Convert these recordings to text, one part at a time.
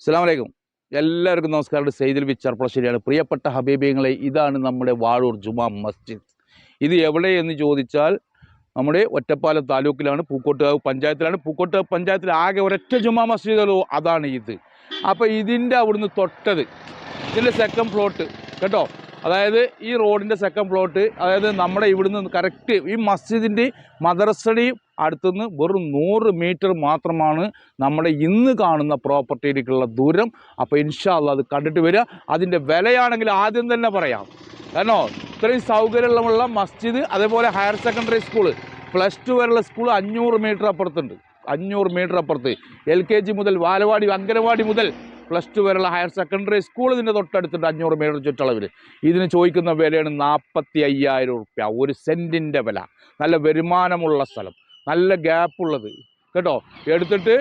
അസ്സലാമലൈക്കും. എല്ലാവർക്കും നമസ്കാരം. സെയ്തിൽ ബി ചെർപ്പളശ്ശേരിയാണ് പ്രിയപ്പെട്ട ഹബീബിങ്ങളെ ഇതാണ് നമ്മുടെ വാഴൂർ ജുമാ മസ്ജിദ്. ഇത് എവിടെയെന്ന് ചോദിച്ചാൽ നമ്മുടെ ഒറ്റപ്പാലം താലൂക്കിലാണ് പൂക്കോട്ടുകാവ് പഞ്ചായത്തിലാണ്. പൂക്കോട്ടുകാവ് പഞ്ചായത്തിൽ ആകെ ഒരൊറ്റ ജുമാ മസ്ജിദുള്ളൂ അതാണ് ഇത്. അപ്പോൾ ഇതിന്റെ അവിടുന്ന് തൊട്ടത് ഇതിന്റെ സെക്കൻഡ് പ്ലോട്ട് കേട്ടോ? അതായത് ഈ റോഡിന്റെ സെക്കൻഡ് പ്ലോട്ട് അതായത് നമ്മുടെ ഇവിടുന്ന് കറക്റ്റ് ഈ മസ്ജിദിന്റെ മദ്രസയുടെയും അടുത്തുനിന്ന് വെറും നൂറ് മീറ്റർ മാത്രമാണ് നമ്മുടെ ഇന്ന് കാണുന്ന പ്രോപ്പർട്ടിയിലേക്കുള്ള ദൂരം. അപ്പോൾ ഇൻഷാല്ല അത് കണ്ടിട്ട് വരിക. അതിന്റെ വിലയാണെങ്കിൽ ആദ്യം തന്നെ പറയാം. കാരണം ഇത്രയും സൗകര്യമുള്ള മസ്ജിദ് അതേപോലെ higher secondary school plus two വരെയുള്ള സ്കൂൾ അഞ്ഞൂറ് മീറ്റർ അപ്പുറത്തുണ്ട്. അഞ്ഞൂറ് മീറ്റർ അപ്പുറത്ത്. എൽ കെ ജി മുതൽ വാലവാടി അംഗനവാടി മുതൽ പ്ലസ് ടു വരെയുള്ള ഹയർ സെക്കൻഡറി സ്കൂൾ ഇതിന്റെ തൊട്ടടുത്തുണ്ട് അഞ്ഞൂറ് മീറ്റർ ചുറ്റളവിൽ ഇതിന് ചോദിക്കുന്ന വിലയാണ് നാൽപ്പത്തി അയ്യായിരം റുപ്യ ഒരു സെന്റിന്റെ വില. നല്ല വരുമാനമുള്ള സ്ഥലം. നല്ല ഗ്യാപ്പുള്ളത് കേട്ടോ? എടുത്തിട്ട്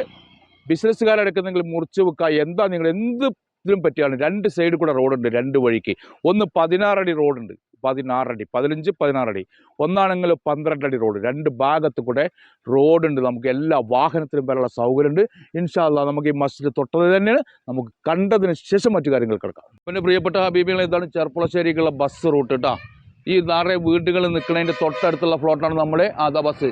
ബിസിനസ്സുകാരെടുക്കുന്നെങ്കിൽ മുറിച്ച് വെക്കുക എന്താ നിങ്ങൾ എന്ത് ഇതിലും പറ്റിയാണ് രണ്ട് സൈഡിൽ കൂടെ റോഡുണ്ട് രണ്ട് വഴിക്ക്. ഒന്ന് പതിനാറടി റോഡുണ്ട് പതിനാറടി പതിനഞ്ച് പതിനാറടി ഒന്നാണെങ്കിൽ പന്ത്രണ്ടടി റോഡ് രണ്ട് ഭാഗത്ത് കൂടെ റോഡുണ്ട് നമുക്ക് എല്ലാ വാഹനത്തിനും വരെയുള്ള സൗകര്യമുണ്ട്. ഇൻഷാല്ല നമുക്ക് ഈ മസ്ജിദ് തൊട്ടത് തന്നെയാണ്. നമുക്ക് കണ്ടതിന് ശേഷം മറ്റു കാര്യങ്ങൾ കിടക്കാം. പിന്നെ പ്രിയപ്പെട്ട ഹബീബികൾ ഇതാണ് ചെർപ്പുളശ്ശേരിക്കുള്ള ബസ് റൂട്ട് കേട്ടോ ഈ നിറയെ വീടുകൾ നിൽക്കുന്നതിന്റെ തൊട്ടടുത്തുള്ള ഫ്ലോട്ടാണ് നമ്മുടെ അതാ ബസ്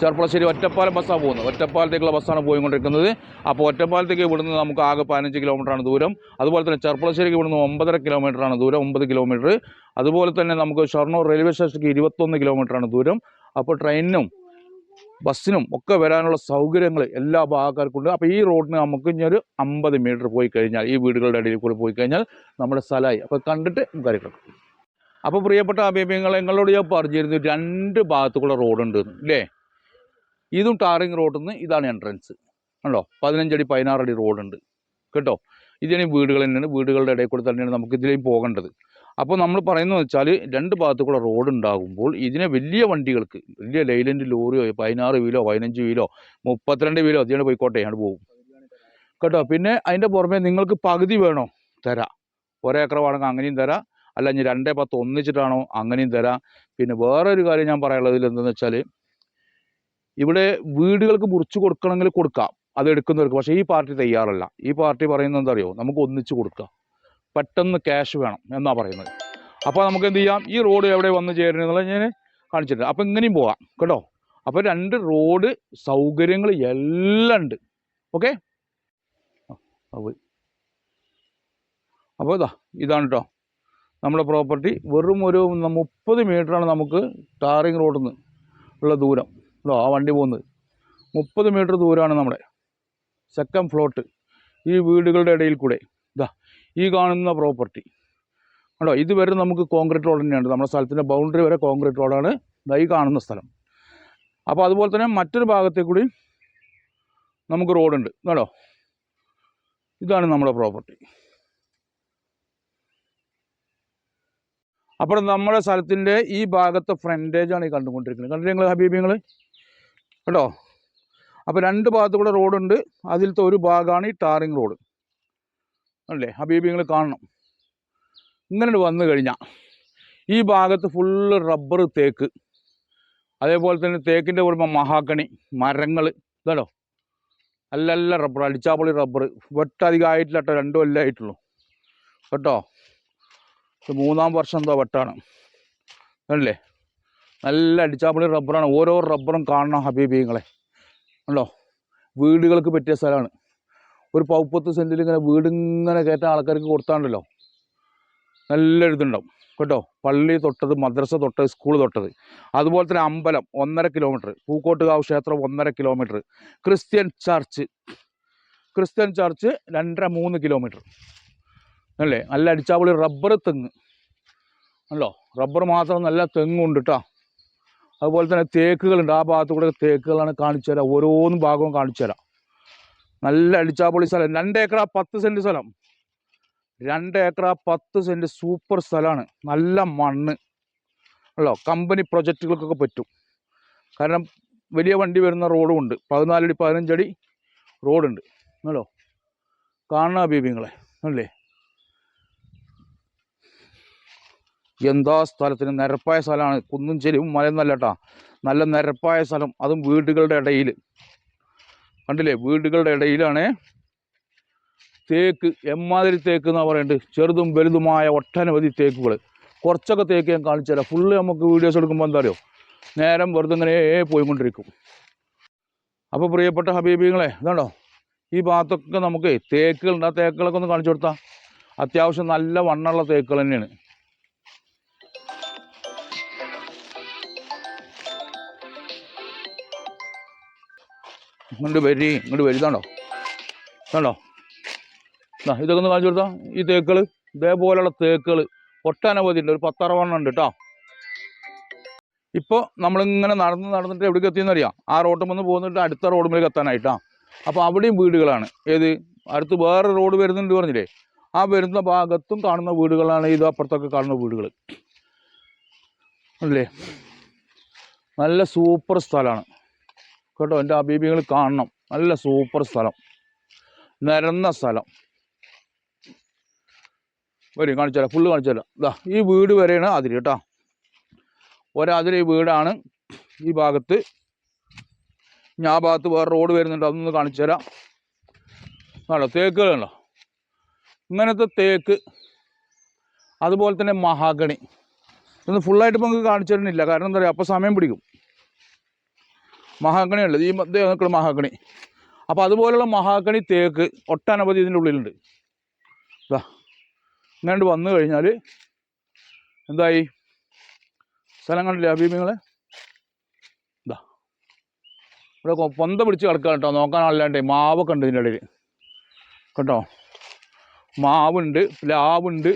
ചെർപ്പുളശ്ശേരി ഒറ്റപ്പാലം ബസ്സാണ് പോകുന്നത്. ഒറ്റപ്പാലത്തേക്കുള്ള ബസ്സാണ് പോയിക്കൊണ്ടിരിക്കുന്നത്. അപ്പോൾ ഒറ്റപ്പാലത്തേക്ക് ഇവിടുന്ന് നമുക്ക് ആകെ പതിനഞ്ച് കിലോമീറ്ററാണ് ദൂരം. അതുപോലെ തന്നെ ചെർപ്പളശ്ശേരിക്ക് ഇവിടുന്ന് ഒമ്പതര കിലോമീറ്ററാണ് ദൂരം ഒമ്പത് കിലോമീറ്റർ അതുപോലെ തന്നെ നമുക്ക് ഷൊർണൂർ റെയിൽവേ സ്റ്റേഷനിലേക്ക് ഇരുപത്തൊന്ന് കിലോമീറ്ററാണ് ദൂരം. അപ്പോൾ ട്രെയിനിനും ബസ്സിനും ഒക്കെ വരാനുള്ള സൗകര്യങ്ങൾ എല്ലാ ഭാഗക്കാർക്കുണ്ട് അപ്പോൾ ഈ റോഡിന് നമുക്ക് ഇനി ഒരു അമ്പത് മീറ്റർ പോയി കഴിഞ്ഞാൽ ഈ വീടുകളുടെ ഇടയിൽ കൂടി പോയി കഴിഞ്ഞാൽ നമ്മുടെ സ്ഥലമായി. അപ്പോൾ കണ്ടിട്ട് കാര്യങ്ങൾ അപ്പോൾ പ്രിയപ്പെട്ട അഭിപ്രായങ്ങൾ നിങ്ങളോട് ഞാൻ പറഞ്ഞിരുന്നു രണ്ട് ഭാഗത്തുകൂടെ റോഡുണ്ട് അല്ലേ? ഇതും ടാറിങ് റോഡിൽ നിന്ന് ഇതാണ് എൻട്രൻസ്. ആണല്ലോ പതിനഞ്ചടി പതിനാറടി റോഡുണ്ട്. കേട്ടോ? ഇതിനെയും വീടുകൾ തന്നെയാണ്. വീടുകളുടെ ഇടയിൽ കൂടെ തന്നെയാണ് നമുക്ക് ഇതിലേക്ക് പോകേണ്ടത്. അപ്പോൾ നമ്മൾ പറയുന്നത് വെച്ചാൽ രണ്ട് ഭാഗത്തു കൂടെ റോഡ് ഉണ്ടാകുമ്പോൾ ഇതിനെ വലിയ വണ്ടികൾക്ക് വലിയ ലൈലന്റ് ലോറിയോ പതിനാറ് വീലോ പതിനഞ്ച് വീലോ മുപ്പത്തിരണ്ട് വീലോ ഇതിനെ പോയിക്കോട്ടെ ആണ് പോകും. കേട്ടോ? പിന്നെ അതിന്റെ പുറമെ നിങ്ങൾക്ക് പകുതി വേണോ? തരാം. ഒരേക്കർ വേണമെങ്കിൽ അങ്ങനെയും തരാം. അല്ല ഇനി രണ്ടേ പത്ത് ഒന്നിച്ചിട്ടാണോ? അങ്ങനെയും തരാം. പിന്നെ വേറൊരു കാര്യം ഞാൻ പറയാനുള്ളതിൽ എന്താണെന്ന് വെച്ചാൽ ഇവിടെ വീടുകൾക്ക് മുറിച്ചു കൊടുക്കണമെങ്കിൽ കൊടുക്കാം. അത് എടുക്കുന്നവർക്ക്. പക്ഷേ ഈ പാർട്ടി തയ്യാറല്ല. ഈ പാർട്ടി പറയുന്നത് എന്താ അറിയോ നമുക്ക് ഒന്നിച്ച് കൊടുക്കാം. പെട്ടെന്ന് ക്യാഷ് വേണം എന്നാണ് പറയുന്നത്. അപ്പോൾ നമുക്ക് എന്ത് ചെയ്യാം? ഈ റോഡ് എവിടെ വന്ന് ചേരുന്നത് എന്നുള്ളത് ഞാൻ കാണിച്ചിട്ടുണ്ട്. അപ്പോൾ ഇങ്ങനെയും പോകാം. കേട്ടോ? അപ്പോൾ രണ്ട് റോഡ് സൗകര്യങ്ങൾ എല്ലാം ഉണ്ട്. ഓക്കെ? അപ്പോൾ ഇതാ ഇതാണ് കേട്ടോ നമ്മുടെ പ്രോപ്പർട്ടി. വെറും ഒരു മുപ്പത് മീറ്ററാണ് നമുക്ക് ടാറിങ് റോഡിൽ നിന്ന് ഉള്ള ദൂരം. ഉണ്ടോ ആ വണ്ടി പോകുന്നത്. മുപ്പത് മീറ്റർ ദൂരമാണ് നമ്മുടെ സെക്കൻഡ് ഫ്ലോട്ട് ഈ വീടുകളുടെ ഇടയിൽ കൂടെ. ഇതാ ഈ കാണുന്ന പ്രോപ്പർട്ടി കണ്ടോ ഇതുവരെ നമുക്ക് കോൺക്രീറ്റ് റോഡ് തന്നെയാണ് നമ്മുടെ സ്ഥലത്തിന്റെ ബൗണ്ടറി വരെ കോൺക്രീറ്റ് റോഡാണ് ദാ ഈ കാണുന്ന സ്ഥലം. അപ്പോൾ അതുപോലെ തന്നെ മറ്റൊരു ഭാഗത്തെ കൂടി നമുക്ക് റോഡുണ്ട് കേട്ടോ ഇതാണ് നമ്മുടെ പ്രോപ്പർട്ടി അപ്പോൾ നമ്മുടെ സ്ഥലത്തിന്റെ ഈ ഭാഗത്തെ ഫ്രണ്ടേജാണ് ഈ കണ്ടുകൊണ്ടിരിക്കുന്നത്. കണ്ടില്ലേ നിങ്ങൾ ഹബീബിങ്ങൾ കേട്ടോ? അപ്പോൾ രണ്ട് ഭാഗത്തു കൂടെ റോഡുണ്ട് അതിലത്തെ ഒരു ഭാഗമാണ് ഈ ടാറിങ് റോഡ് അല്ലേ? ഹബീബിങ്ങൾ കാണണം. ഇങ്ങനെ വന്നു കഴിഞ്ഞാൽ ഈ ഭാഗത്ത് ഫുള്ള് റബ്ബർ തേക്ക്. അതേപോലെ തന്നെ തേക്കിന്റെ പുറമെ മഹാക്കണി മരങ്ങൾ ഇതാണോ നല്ല നല്ല റബ്ബർ അടിച്ചാപ്പൊളി റബ്ബർ വെട്ടധികമായിട്ടില്ല കേട്ടോ രണ്ടു അല്ല ആയിട്ടുള്ളൂ. കേട്ടോ? മൂന്നാം വർഷം എന്തോ വെട്ടാണ്. അല്ലേ? നല്ല അടിച്ചാപ്പൊളി റബ്ബറാണ്. ഓരോ റബ്ബറും കാണണം ഹബീബിങ്ങളെ. ഉണ്ടോ വീടുകൾക്ക് പറ്റിയ സ്ഥലമാണ്. ഒരു പൗപ്പത്ത് സെന്റിൽ ഇങ്ങനെ വീടിങ്ങനെ കയറ്റ ആൾക്കാർക്ക് കൊടുത്താണ്ടല്ലോ. നല്ല ഇതുണ്ടാവും കേട്ടോ? പള്ളി തൊട്ടത് മദ്രസ തൊട്ടത് സ്കൂൾ തൊട്ടത്. അതുപോലെ തന്നെ അമ്പലം ഒന്നര കിലോമീറ്റർ. പൂക്കോട്ടുകാവ് ക്ഷേത്രം ഒന്നര kilometre. Christian church. Christian church രണ്ടര മൂന്ന് കിലോമീറ്റർ. അല്ലേ? നല്ല അടിച്ചാപ്പൊളി റബ്ബർ തെങ്ങ്. അല്ലോ റബ്ബർ മാത്രം നല്ല തെങ്ങുണ്ട് കേട്ടോ അതുപോലെ തന്നെ തേക്കുകളുണ്ട്. ആ ഭാഗത്ത് കൂടെ തേക്കുകളാണ് കാണിച്ചു തരാം. ഓരോന്നും ഭാഗവും കാണിച്ചു തരാം. നല്ല അടിച്ചാപ്പൊളി സ്ഥലം. രണ്ട് ഏക്കർ പത്ത് സെന്റ് സ്ഥലം. രണ്ട് ഏക്കർ പത്ത് സെന്റ് സൂപ്പർ സ്ഥലമാണ്. നല്ല മണ്ണ്. അല്ലോ കമ്പനി പ്രൊജക്റ്റുകൾക്കൊക്കെ പറ്റും. കാരണം വലിയ വണ്ടി വരുന്ന റോഡും ഉണ്ട്. പതിനാലടി പതിനഞ്ചടി റോഡുണ്ട്. അല്ലോ കാണുന്ന ബീബിങ്ങളെ അല്ലേ? എന്താ സ്ഥലത്തിന് നിരപ്പായ സ്ഥലമാണ്. കുന്നും ചെരിവും മലയൊന്നല്ല നല്ല നിരപ്പായ സ്ഥലം. അതും വീടുകളുടെ ഇടയിൽ. കണ്ടില്ലേ? വീടുകളുടെ ഇടയിലാണ് തേക്ക്. എമ്മാതിരി തേക്ക് എന്നാ പറയുന്നത് ചെറുതും വലുതുമായ ഒട്ടനവധി തേക്കുകൾ കുറച്ചൊക്കെ തേക്ക് ഞാൻ കാണിച്ചു തരാം. ഫുള്ള് നമുക്ക് വീഡിയോസ് എടുക്കുമ്പോൾ എന്താ അറിയോ? നേരം വെറുതെ ഇങ്ങനെ പോയിക്കൊണ്ടിരിക്കും. അപ്പോൾ പ്രിയപ്പെട്ട ഹബീബിങ്ങളെ ഇതാണോ? ഈ ഭാഗത്തൊക്കെ നമുക്ക് തേക്കുകളുണ്ട്. ആ തേക്കുകളൊക്കെ ഒന്ന് കാണിച്ചു കൊടുത്താൽ അത്യാവശ്യം നല്ല വണ്ണമുള്ള തേക്കുകൾ തന്നെയാണ്. ഇങ്ങോട്ട് വരി ഇങ്ങോട്ട് വലുതാണോ ഇതാണോ? എന്നാ ഇതൊക്കെ ഒന്ന് കാണിച്ചു കൊടുത്താൽ ഈ തേക്കുകൾ ഇതേപോലെയുള്ള തേക്കുകൾ ഒട്ടനവധി ഉണ്ട്. ഒരു പത്തറവണ്ണം ഉണ്ട് കേട്ടോ ഇപ്പോൾ നമ്മളിങ്ങനെ നടന്ന് നടന്നിട്ട് എവിടേക്ക് എത്തിയെന്നറിയാം? ആ റോഡിൽ നിന്ന് പോകുന്നിട്ട് അടുത്ത റോഡിലേക്ക് എത്താനായിട്ടാ അപ്പോൾ അവിടെയും വീടുകളാണ്. ഏത്? അടുത്ത് വേറെ റോഡ് വരുന്നുണ്ട് പറഞ്ഞില്ലേ? ആ വരുന്ന ഭാഗത്തും കാണുന്ന വീടുകളാണ് ഇത് അപ്പുറത്തൊക്കെ കാണുന്ന വീടുകൾ അല്ലേ? നല്ല സൂപ്പർ സ്ഥലമാണ്. കേട്ടോ എന്റെ അബീബികൾ കാണണം. നല്ല സൂപ്പർ സ്ഥലം. നിരന്ന സ്ഥലം. വരും കാണിച്ചല്ല ഫുള്ള് കാണിച്ചല്ല ഇതാ ഈ വീട് വരെയാണ് അതിര് കേട്ടോ. ഒരതിരി വീടാണ്. ഈ ഭാഗത്ത് ഞാൻ ഭാഗത്ത് വേറെ റോഡ് വരുന്നുണ്ട്. അതൊന്ന് കാണിച്ചു തരാം. ആണോ തേക്കുകളുണ്ടോ? ഇങ്ങനത്തെ തേക്ക് അതുപോലെ തന്നെ മഹാഗണി. ഇതൊന്ന് ഫുള്ളായിട്ട് നമുക്ക് കാണിച്ചു തരുന്നില്ല. കാരണം എന്താ പറയുക അപ്പോൾ സമയം പിടിക്കും. മഹാഗണി ഉള്ളത് ഈ നിൽക്കുന്ന മഹാഗണി. അപ്പോൾ അതുപോലുള്ള മഹാഗണി തേക്ക് ഒട്ടനവധി ഇതിന്റെ ഉള്ളിലുണ്ട്. ഇതാ ഇങ്ങോട്ട് വന്നു കഴിഞ്ഞാൽ എന്തായി? സ്ഥലം കണ്ടില്ലേ അഭിമുഖങ്ങൾ ഇതാ ഇവിടെ പൊന്ത പിടിച്ച് കിടക്കുക കേട്ടോ. നോക്കാനല്ലാണ്ടേ മാവൊക്കെ ഉണ്ട് ഇതിന്റെ ഇടയിൽ കേട്ടോ? മാവുണ്ട് പ്ലാവുണ്ട്.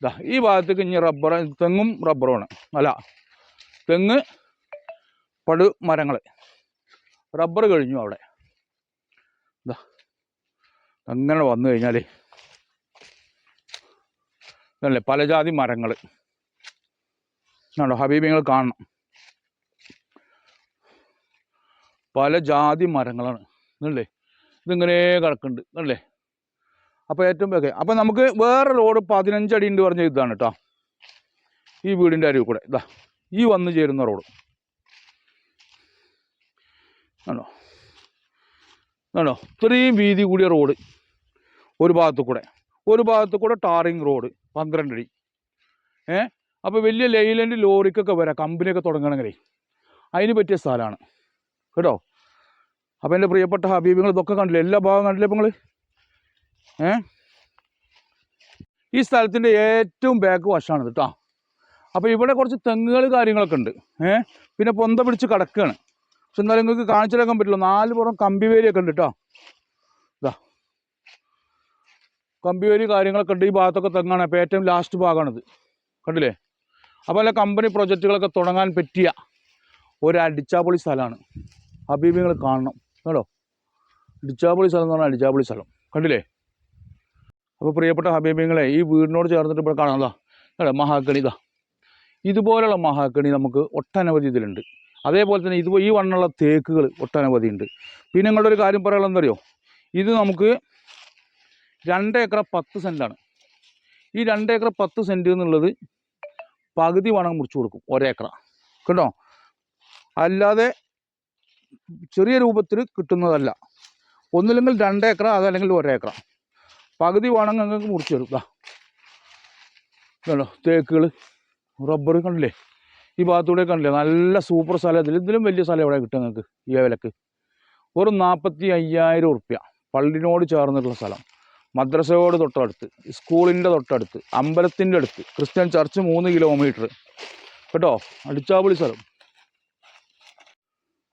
ഇതാ ഈ ഭാഗത്തേക്ക് ഇനി റബ്ബർ തെങ്ങും റബ്ബറുമാണ് അല്ല തെങ്ങ് പടു മരങ്ങൾ റബ്ബർ കഴിഞ്ഞു അവിടെ. അങ്ങനെ വന്നു കഴിഞ്ഞാൽ ഇതല്ലേ പലജാതി മരങ്ങൾ ആണോ ഹബീബിങ്ങൾ കാണണം. പല ജാതി മരങ്ങളാണ്. എന്നല്ലേ ഇതിങ്ങനെ കിടക്കുന്നുണ്ട് എന്നല്ലേ അപ്പോൾ ഏറ്റവും വേഗം അപ്പോൾ നമുക്ക് വേറെ റോഡ് പതിനഞ്ചടി ഉണ്ട് പറഞ്ഞ ഇതാണ് കേട്ടോ ഈ വീടിന്റെ അരികിൽ കൂടെ ഇതാ ഈ വന്നു ചേരുന്ന റോഡ്. ആണോ? ആണോ? ഇത്രയും വീതി കൂടിയ റോഡ് ഒരു ഭാഗത്തു കൂടെ. ഒരു ഭാഗത്തു കൂടെ ടാറിങ് റോഡ് പന്ത്രണ്ട് അടി. ഏ? അപ്പോൾ വലിയ ലൈലൻഡ് ലോറിക്കൊക്കെ വരാം കമ്പനിയൊക്കെ തുടങ്ങണമെങ്കിലേ. അതിന് പറ്റിയ സ്ഥലമാണ്. കേട്ടോ? അപ്പോൾ എന്റെ പ്രിയപ്പെട്ട ഹബീബിങ്ങൾ ഇതൊക്കെ കണ്ടില്ലേ? എല്ലാ ഭാഗം കണ്ടില്ലേ നിങ്ങൾ ഏ? ഈ സ്ഥലത്തിന്റെ ഏറ്റവും ബാക്ക് വശമാണിത് കേട്ടോ അപ്പോൾ ഇവിടെ കുറച്ച് തെങ്ങുകൾ കാര്യങ്ങളൊക്കെ ഉണ്ട്. ഏ? പിന്നെ പൊന്ത പിടിച്ച് കിടക്കുകയാണ് പക്ഷെ എന്നാലും നിങ്ങൾക്ക് കാണിച്ചെടുക്കാൻ പറ്റില്ല. നാല് പുറം കമ്പിവേലിയൊക്കെ ഉണ്ട് കേട്ടോ ഇതാ കമ്പിവേലി കാര്യങ്ങളൊക്കെ ഉണ്ട്. ഈ ഭാഗത്തൊക്കെ തെങ്ങാണ്. അപ്പോൾ ഏറ്റവും ലാസ്റ്റ് ഭാഗമാണിത്. കണ്ടില്ലേ? അപ്പോൾ അല്ല കമ്പനി പ്രൊജക്റ്റുകളൊക്കെ തുടങ്ങാൻ പറ്റിയ ഒരു അടിച്ചാപ്പൊളി സ്ഥലമാണ്. ഹബീബിങ്ങൾ കാണണം. കേട്ടോ അടിച്ചാപ്പൊളി സ്ഥലം എന്ന് പറഞ്ഞാൽ അടിച്ചാപ്പൊളി സ്ഥലം. കണ്ടില്ലേ? അപ്പോൾ പ്രിയപ്പെട്ട ഹബീബിങ്ങളെ ഈ വീടിനോട് ചേർന്നിട്ട് ഇപ്പോൾ കാണാം. കേട്ടോ മഹാക്കണി ഇതാ ഇതുപോലുള്ള മഹാക്കണി നമുക്ക് ഒട്ടനവധി ഇതിലുണ്ട്. അതേപോലെ തന്നെ ഇത് ഈ വണ്ണുള്ള തേക്കുകൾ ഒട്ടനവധി ഉണ്ട്. പിന്നെ നിങ്ങളുടെ ഒരു കാര്യം പറയാനുള്ളത് എന്തറിയോ ഇത് നമുക്ക് രണ്ട് ഏക്കർ പത്ത് സെന്റാണ് ഈ രണ്ട് ഏക്കർ പത്ത് സെന്റ് എന്നുള്ളത് പകുതി വേണമെങ്കിൽ മുറിച്ചു കൊടുക്കും ഒരേക്കറ. കേട്ടോ? അല്ലാതെ ചെറിയ രൂപത്തിൽ കിട്ടുന്നതല്ല. ഒന്നില്ലെങ്കിൽ രണ്ട് ഏക്കറ അതല്ലെങ്കിൽ ഒരേക്കറ. പകുതി നിങ്ങൾക്ക് മുറിച്ച് തരും കേട്ടോ തേക്കുകൾ റബ്ബർ കണ്ടില്ലേ? ഈ ഭാഗത്തൂടെ കണ്ടില്ലേ? നല്ല സൂപ്പർ സ്ഥലം. ഇതിൽ ഇതിലും വലിയ സ്ഥലം എവിടെ കിട്ടും നിങ്ങൾക്ക്? ഈ വിലക്ക്. ഒരു നാൽപ്പത്തി അയ്യായിരം ഉറുപ്പ്യ. പള്ളിനോട് ചേർന്നിട്ടുള്ള സ്ഥലം. മദ്രസയോട് തൊട്ടടുത്ത്. സ്കൂളിന്റെ തൊട്ടടുത്ത്. അമ്പലത്തിന്റെ അടുത്ത്. ക്രിസ്ത്യൻ ചർച്ച് മൂന്ന് കിലോമീറ്റർ കേട്ടോ? അടിച്ചാപുളി സ്ഥലം.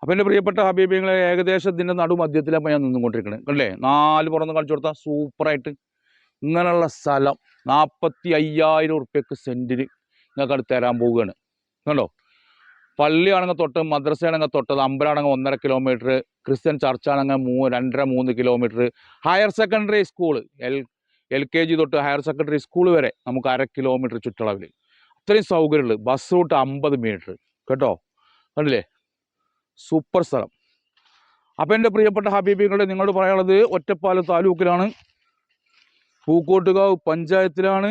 അപ്പം എന്റെ പ്രിയപ്പെട്ട ഹബീബിങ്ങളെ ഏകദേശം ഇതിന്റെ നടുമധ്യത്തിലാണ് ഞാൻ നിന്നുകൊണ്ടിരിക്കുന്നത് കണ്ടേ നാല് പുറന്ന് കളിച്ചു കൊടുത്താൽ സൂപ്പറായിട്ട്. ഇങ്ങനെയുള്ള സ്ഥലം നാൽപ്പത്തി അയ്യായിരം ഉറുപ്പ്യക്ക് സെന്റിന് നിങ്ങൾക്ക് തരാൻ പോവുകയാണ്. കണ്ടോ? പള്ളിയാണെങ്കിൽ തൊട്ട് മദ്രസയാണെങ്കിൽ തൊട്ടത് അമ്പലമാണെങ്കിൽ ഒന്നര കിലോമീറ്റർ ക്രിസ്ത്യൻ ചർച്ചാണെങ്കിൽ മൂ രണ്ടര മൂന്ന് kilometre higher secondary school L L K G തൊട്ട് ഹയർ സെക്കൻഡറി സ്കൂൾ വരെ നമുക്ക് അര കിലോമീറ്റർ ചുറ്റളവിൽ അത്രയും സൗകര്യമുള്ളത് ബസ് റൂട്ട് അമ്പത് മീറ്റർ കേട്ടോ? കണ്ടില്ലേ? സൂപ്പർ സ്ഥലം. അപ്പം എന്റെ പ്രിയപ്പെട്ട ഹബീബികളുടെ നിങ്ങളോട് പറയാനുള്ളത് ഒറ്റപ്പാലം താലൂക്കിലാണ്. പൂക്കോട്ടുകാവ് പഞ്ചായത്തിലാണ്.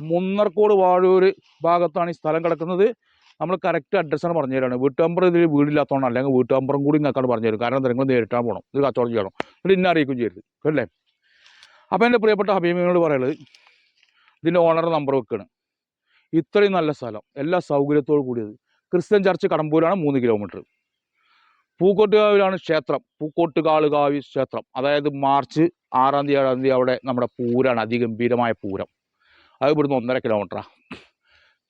മുന്നർക്കോട് വാഴൂർ ഭാഗത്താണ് ഈ സ്ഥലം കിടക്കുന്നത്. നമ്മൾ കറക്റ്റ് അഡ്രസ്സാണ് പറഞ്ഞു തരാണ്. വീട്ടുമ്പർ ഇതിൽ വീടില്ലാത്തതുകൊണ്ട് അല്ലെങ്കിൽ വീട്ടുമ്പറും കൂടി നിങ്ങൾക്കാണ് പറഞ്ഞു തരും. കാരണം നിങ്ങൾ നേരിട്ടാൻ പോകണം ഇത് കച്ചവടം ചെയ്യണം. എന്നിട്ട് ഇന്നെ അറിയിക്കും ചെയ്യരുത്. അല്ലേ? അപ്പോൾ എന്റെ പ്രിയപ്പെട്ട ഹബീമിനോട് പറയുന്നത് ഇതിന്റെ ഓണർ നമ്പർ വെക്കുകയാണ് ഇത്രയും നല്ല സ്ഥലം. എല്ലാ സൗകര്യത്തോടു കൂടിയത്. ക്രിസ്ത്യൻ ചർച്ച് കടമ്പൂരാണ് മൂന്ന് കിലോമീറ്റർ പൂക്കോട്ടുകാവിലാണ് ക്ഷേത്രം. പൂക്കോട്ടുകാളുകാവി ക്ഷേത്രം. അതായത് മാർച്ച് ആറാം തീയതി ഏഴാം തീയതി അവിടെ നമ്മുടെ പൂരാണ്. അതിഗംഭീരമായ പൂരം. അത് ഇവിടുന്ന് ഒന്നര കിലോമീറ്ററാണ്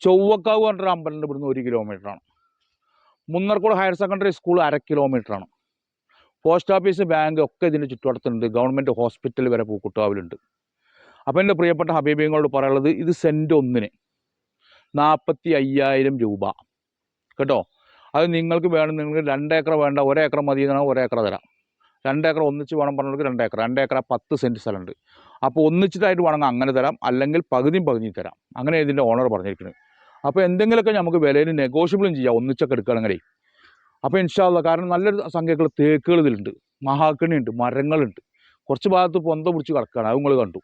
ചൊവ്വക്കാവ് പറഞ്ഞൊരു അമ്പലം ഇവിടുന്ന് ഒരു കിലോമീറ്ററാണ് മുന്നർക്കോട് ഹയർ സെക്കൻഡറി സ്കൂൾ അര കിലോമീറ്ററാണ് പോസ്റ്റ് ഓഫീസ് ബാങ്ക് ഒക്കെ ഇതിന്റെ ചുറ്റുവട്ടത്തുണ്ട്. ഗവൺമെന്റ് ഹോസ്പിറ്റൽ വരെ പൂക്കുട്ടാവിലുണ്ട്. അപ്പോൾ എന്റെ പ്രിയപ്പെട്ട ഹബീബിങ്ങളോട് പറയാനുള്ളത് ഇത് സെന്റ് ഒന്നിന് നാൽപ്പത്തി അയ്യായിരം രൂപ. കേട്ടോ? അത് നിങ്ങൾക്ക് വേണം നിങ്ങൾക്ക് രണ്ടേക്കർ വേണ്ട ഒരേക്കർ മതി എന്നാണ് ഒരേക്കർ തരാം. രണ്ടേക്കർ ഒന്നിച്ച് വേണം പറഞ്ഞവർക്ക് രണ്ടേക്കർ രണ്ടേക്കർ പത്ത് സെന്റ് സ്ഥലമുണ്ട്. അപ്പോൾ ഒന്നിച്ചിട്ടായിട്ട് വേണമെങ്കിൽ അങ്ങനെ തരാം. അല്ലെങ്കിൽ പകുതിയും പകുതി തരാം. അങ്ങനെ ഇതിന്റെ ഓണർ പറഞ്ഞിരിക്കുന്നത് അപ്പോൾ എന്തെങ്കിലുമൊക്കെ നമുക്ക് വിലയിൽ നെഗോഷ്യബിളും ചെയ്യാം. ഒന്നിച്ചൊക്കെ എടുക്കുകയാണെങ്കിൽ അപ്പോൾ ഇൻഷാല്ല കാരണം നല്ലൊരു സംഖ്യകൾ തേക്കുകൾ ഇതിലുണ്ട്. മഹാക്കണി ഉണ്ട് മരങ്ങളുണ്ട്. കുറച്ച് ഭാഗത്ത് പൊന്ത പിടിച്ച് കിടക്കുകയാണ്. അത് നിങ്ങൾ കണ്ടു.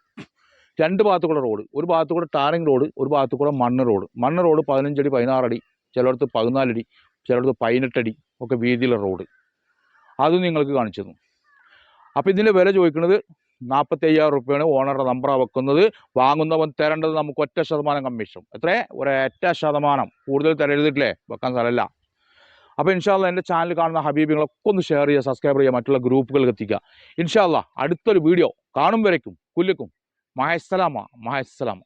രണ്ട് ഭാഗത്തു കൂടെ റോഡ് ഒരു ഭാഗത്തു കൂടെ ടാറിങ് റോഡ് ഒരു ഭാഗത്തു കൂടെ മണ്ണ് റോഡ് മണ്ണ് റോഡ് പതിനഞ്ചടി പതിനാറടി ചിലയിടത്ത് പതിനാലടി ചിലയിടത്ത് പതിനെട്ടടി ഒക്കെ വീതിയിലുള്ള റോഡ് അതും നിങ്ങൾക്ക് കാണിച്ചു തന്നു. അപ്പോൾ ഇതിന്റെ വില ചോദിക്കുന്നത് നാൽപ്പത്തി അയ്യായിരം റുപ്യാണ് ഓണറുടെ നമ്പറാണ് വെക്കുന്നത്. വാങ്ങുന്നവൻ തരേണ്ടത് നമുക്ക് ഒറ്റ ശതമാനം കമ്മീഷൻ. എത്ര? ഒരൊറ്റ ശതമാനം. കൂടുതൽ തരരുതിട്ടില്ലേ വെക്കാൻ സ്ഥലമല്ല. അപ്പോൾ ഇൻഷാല്ല എന്റെ ചാനൽ കാണുന്ന ഹബീബികളൊക്കെ ഒന്ന് ഷെയർ ചെയ്യുക സബ്സ്ക്രൈബ് ചെയ്യുക മറ്റുള്ള ഗ്രൂപ്പുകൾക്ക് എത്തിക്കുക. ഇൻഷാല്ല അടുത്തൊരു വീഡിയോ കാണും വരയ്ക്കും. കുല്ലിക്കും മഹസ്സലാമ മഹസ്സലാമ